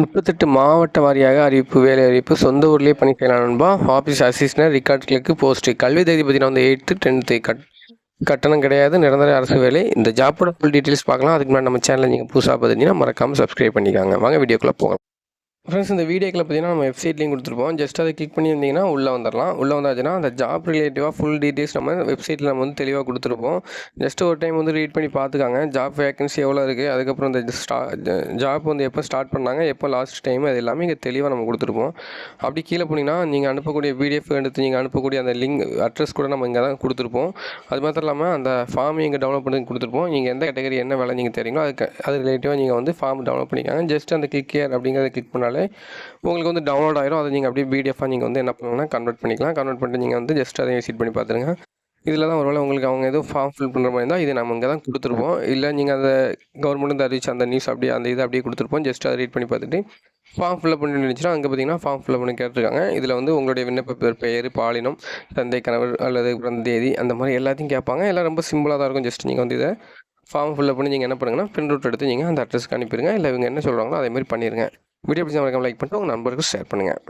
முப்பத்தெட்டு மாவட்ட வாரியாக அறிவிப்பு வேலை அறிவிப்பு சொந்த ஊர்லேயே பணி செய்யலாம் நண்பா. Office assistant record clerk post கல்வி தேதி பார்த்தீங்கன்னா வந்து எயித்து டென்த்து கட் கட்டணம் கிடையாது நிரந்தர அரசு வேலை. இந்த ஜாப்போட ஃபுல் டீட்டெயில்ஸ் பார்க்கலாம். அதுக்கு முன்னாடி நம்ம சேனலில் நீங்கள் புதுசாக பார்த்தீங்கன்னா மறக்காமல் சப்ஸ்கிரைப் பண்ணிக்காங்க. வாங்க வீடியோக்குள்ளே போகலாம். ஃப்ரெண்ட்ஸ் இந்த வீடியோக்கில் பார்த்தீங்கன்னா நம்ம வெப்சைட்லேயும் கொடுத்துருப்போம். ஜஸ்ட் அதை கிளிக் பண்ணி வந்தீங்கன்னா உள்ளே வந்துடலாம் உள்ளே வந்தாச்சுன்னா அந்த ஜாப் ரிலேட்டிவாக ஃபுல் டீட்டெயில்ஸ் நம்ம வெப்சைட்டில் நம்ம வந்து தெளிவாக கொடுத்துருப்போம். ஜஸ்ட் ஒரு டைம் வந்து ரீட் பண்ணி பார்த்துக்காங்க. ஜாப் வேகன்சி எவ்வளோ இருக்குது அதுக்கப்புறம் இந்த ஸ்டா ஜாப் வந்து எப்போ ஸ்டார்ட் பண்ணாங்க? எப்போ லாஸ்ட் டைம் அது எல்லாமே இங்கே தெளிவாக நம்ம கொடுத்துருப்போம். அப்படி கீழே போனீங்கன்னா நீங்கள் அனுப்பக்கூடிய பிடிஎஃப் எடுத்து நீங்கள் அனுப்பக்கூடிய அந்த லிங்க் அட்ரஸ் கூட நம்ம இங்கே தான் கொடுத்துருப்போம். அது மாத்திரம் இல்லாமல் அந்த ஃபார்ம் இங்கே டவுன்லோட் பண்ணி கொடுத்துருப்போம். நீங்கள் எந்த கேட்டகரி என்ன வேலை நீங்கள் தெரியுங்களோ அதுக்கு அது ரிலேட்டிவாக நீங்கள் வந்து ஃபார்ம் டவுன்லோட் பண்ணிக்காங்க. ஜஸ்ட் அந்த கிளிக் கேர் அப்படிங்கிறத கிளிக் பண்ணாலே உங்களுக்கு வந்து டவுன்லோட் ஆயிரும். அதை நீங்கள் அப்படியே பிடிஎஃபாக நீங்கள் வந்து என்ன பண்ணலாம்னா கன்வெர்ட் பண்ணிக்கலாம். கன்வெர்ட் பண்ணிட்டு நீங்கள் வந்து ஜஸ்ட் அதை விசிட் பண்ணி பார்த்துருங்க இதில் தான் ஒருவேளை உங்களுக்கு அவங்க எதுவும் ஃபார்ம் ஃபில் பண்ணுற மாதிரி இருந்தால் இதை நம்ம இங்கே தான் கொடுத்துருப்போம். இல்லை நீங்கள் அந்த கவர்மெண்ட் அறிவிச்ச அந்த நியூஸ் அப்படியே அந்த இதை அப்படியே கொடுத்துருப்போம். ஜஸ்ட் அதை ரீட் பண்ணி பார்த்துட்டு ஃபார்ம் ஃபில்அப் பண்ணி இருந்துச்சுன்னா அங்கே பார்த்தீங்கன்னா ஃபார்ம் ஃபில்அப் பண்ணி கேட்டிருக்காங்க. இதில் வந்து உங்களுடைய விண்ணப்ப பேர் பெயர் பாலினம் தந்தை கணவர் அல்லது பிறந்த தேதி அந்த மாதிரி எல்லாத்தையும் கேட்பாங்க. எல்லாம் ரொம்ப சிம்பிளாக தான் இருக்கும். ஜஸ்ட் நீங்கள் வந்து இதை ஃபார்ம் ஃபில்அப் பண்ணி நீங்கள் என்ன பண்ணுங்கன்னா பிரிண்ட் அவுட் எடுத்து நீங்கள் அந்த அட்ரஸ்க்கு அனுப்பிடுங்க. இல்லை இவங்க என்ன சொல்கிறாங்களோ அதே மாதிரி பண்ணிடுங்க வீடியோ பிடிச்ச லைக் பண்ணிட்டு உங்கள் நண்பருக்கு ஷேர் பண்ணுங்கள்